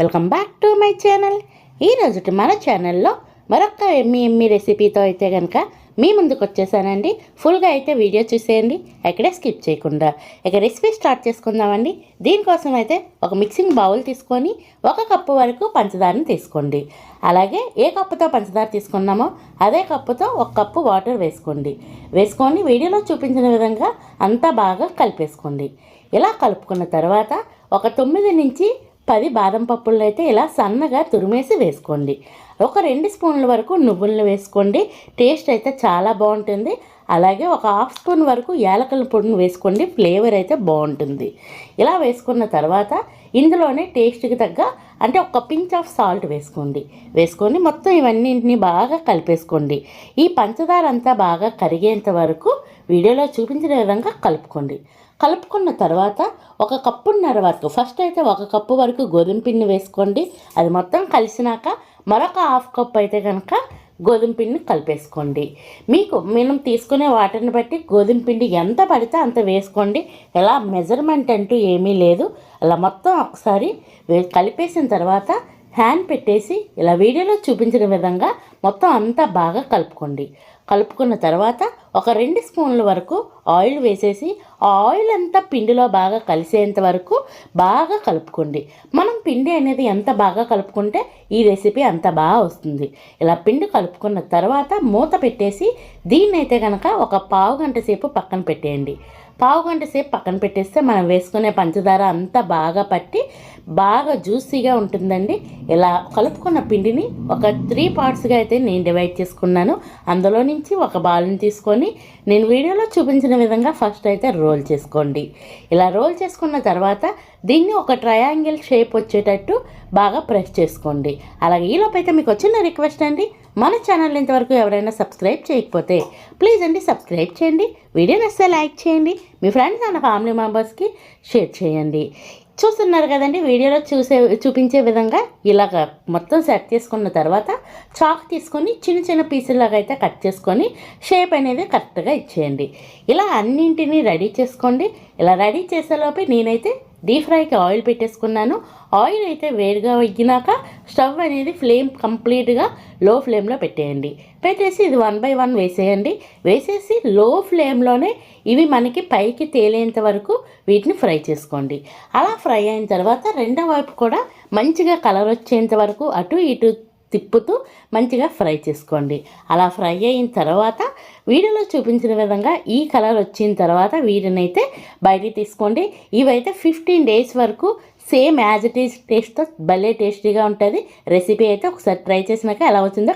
Welcome back to my channel. ఈరోజు మన ఛానల్లో మరొక ఎమ్మి ఎమ్మి రెసిపీతో అయితే కనుక మీ ముందుకు వచ్చేసానండి. ఫుల్గా అయితే వీడియో చూసేయండి. ఎక్కడే స్కిప్ చేయకుండా. ఇక రెసిపీ స్టార్ట్ చేసుకుందామండి. దీనికోసం అయితే ఒక మిక్సింగ్ బౌల్ తీసుకొని ఒక కప్పు వరకు పంచదారని తీసుకోండి. అలాగే ఏ కప్పుతో పంచదార తీసుకున్నామో అదే కప్పుతో ఒక కప్పు వాటర్ వేసుకోండి. వేసుకొని వీడియోలో చూపించిన విధంగా అంతా బాగా కలిపేసుకోండి. ఇలా కలుపుకున్న తర్వాత ఒక తొమ్మిది నుంచి పది బాదం పప్పులను అయితే ఇలా సన్నగా తురిమేసి వేసుకోండి. ఒక రెండు స్పూన్ల వరకు నువ్వులను వేసుకోండి. టేస్ట్ అయితే చాలా బాగుంటుంది. అలాగే ఒక హాఫ్ స్పూన్ వరకు యాలకల పొడిని వేసుకోండి. ఫ్లేవర్ అయితే బాగుంటుంది. ఇలా వేసుకున్న తర్వాత ఇందులోనే టేస్ట్కి తగ్గ అంటే ఒక పించ్ ఆఫ్ సాల్ట్ వేసుకోండి. వేసుకొని మొత్తం ఇవన్నింటిని బాగా కలిపేసుకోండి. ఈ పంచదార అంతా బాగా కరిగేంత వరకు వీడియోలో చూపించిన విధంగా కలుపుకోండి. కలుపుకున్న తర్వాత ఒక కప్పున్నర వరకు ఫస్ట్ అయితే ఒక కప్పు వరకు గోధుమ పిండి వేసుకోండి. అది మొత్తం కలిసినాక మరొక హాఫ్ కప్ అయితే కనుక గోధుమ పిండిని కలిపేసుకోండి. మీకు మనం తీసుకునే వాటర్ని బట్టి గోధుమ పిండి ఎంత పడితే అంత వేసుకోండి. ఎలా మెజర్మెంట్ అంటూ ఏమీ లేదు. అలా మొత్తం ఒకసారి కలిపేసిన తర్వాత హ్యాండ్ పెట్టేసి ఇలా వీడియోలో చూపించిన విధంగా మొత్తం అంతా బాగా కలుపుకోండి. కలుపుకున్న తర్వాత ఒక రెండు స్పూన్ల వరకు ఆయిల్ వేసేసి ఆ ఆయిల్ అంతా పిండిలో బాగా కలిసేంత వరకు బాగా కలుపుకోండి. మనం పిండి అనేది ఎంత బాగా కలుపుకుంటే ఈ రెసిపీ అంత బాగా వస్తుంది. ఇలా పిండి కలుపుకున్న తర్వాత మూత పెట్టేసి దీన్నైతే కనుక ఒక పావు గంట సేపు పక్కన పెట్టేయండి. పావు గంట సేపు పక్కన పెట్టేస్తే మనం వేసుకునే పంచదార అంతా బాగా పట్టి బాగా జ్యూసీగా ఉంటుందండి. ఇలా కలుపుకున్న పిండిని ఒక త్రీ పార్ట్స్గా అయితే నేను డివైడ్ చేసుకున్నాను. అందులో నుంచి ఒక బాల్ని తీసుకొని నేను వీడియోలో చూపించిన విధంగా ఫస్ట్ అయితే రోల్ చేసుకోండి. ఇలా రోల్ చేసుకున్న తర్వాత దీన్ని ఒక ట్రయాంగిల్ షేప్ వచ్చేటట్టు బాగా ప్రెస్ చేసుకోండి. అలాగే ఈలోపు అయితే మీకు వచ్చిన రిక్వెస్ట్ అండి. మన ఛానల్ ఇంతవరకు ఎవరైనా సబ్స్క్రైబ్ చేయకపోతే ప్లీజ్ అండి సబ్స్క్రైబ్ చేయండి. వీడియో నచ్చితే లైక్ చేయండి. మీ ఫ్రెండ్స్ అండ్ ఫ్యామిలీ మెంబర్స్కి షేర్ చేయండి. చూస్తున్నారు కదండి వీడియోలో చూసే చూపించే విధంగా ఇలాగ మొత్తం సెట్ చేసుకున్న తర్వాత చాక్ తీసుకొని చిన్న చిన్న పీసులాగా అయితే కట్ చేసుకొని షేప్ అనేది కరెక్ట్గా ఇచ్చేయండి. ఇలా అన్నింటినీ రెడీ చేసుకోండి. ఇలా రెడీ చేసేలోపే నేనైతే డీప్ ఫ్రైకి ఆయిల్ పెట్టేసుకున్నాను. ఆయిల్ అయితే వేడిగా ఎగ్గినాక స్టవ్ అనేది ఫ్లేమ్ కంప్లీట్గా లో ఫ్లేమ్లో పెట్టేయండి. పెట్టేసి ఇది వన్ బై వన్ వేసేయండి. వేసేసి లో ఫ్లేమ్లోనే ఇవి మనకి పైకి తేలేంత వరకు వీటిని ఫ్రై చేసుకోండి. అలా ఫ్రై అయిన తర్వాత రెండో వైపు కూడా మంచిగా కలర్ వచ్చేంత వరకు అటు ఇటు తిప్పుతూ మంచిగా ఫ్రై చేసుకోండి. అలా ఫ్రై అయిన తర్వాత వీడియోలో చూపించిన విధంగా ఈ కలర్ వచ్చిన తర్వాత వీటినైతే బయటికి తీసుకోండి. ఇవైతే ఫిఫ్టీన్ డేస్ వరకు సేమ్ యాజ్ ఇట్ ఈజ్ టేస్ట్తో భలే టేస్టీగా ఉంటుంది. రెసిపీ అయితే ఒకసారి ట్రై చేసినాక ఎలా వచ్చిందో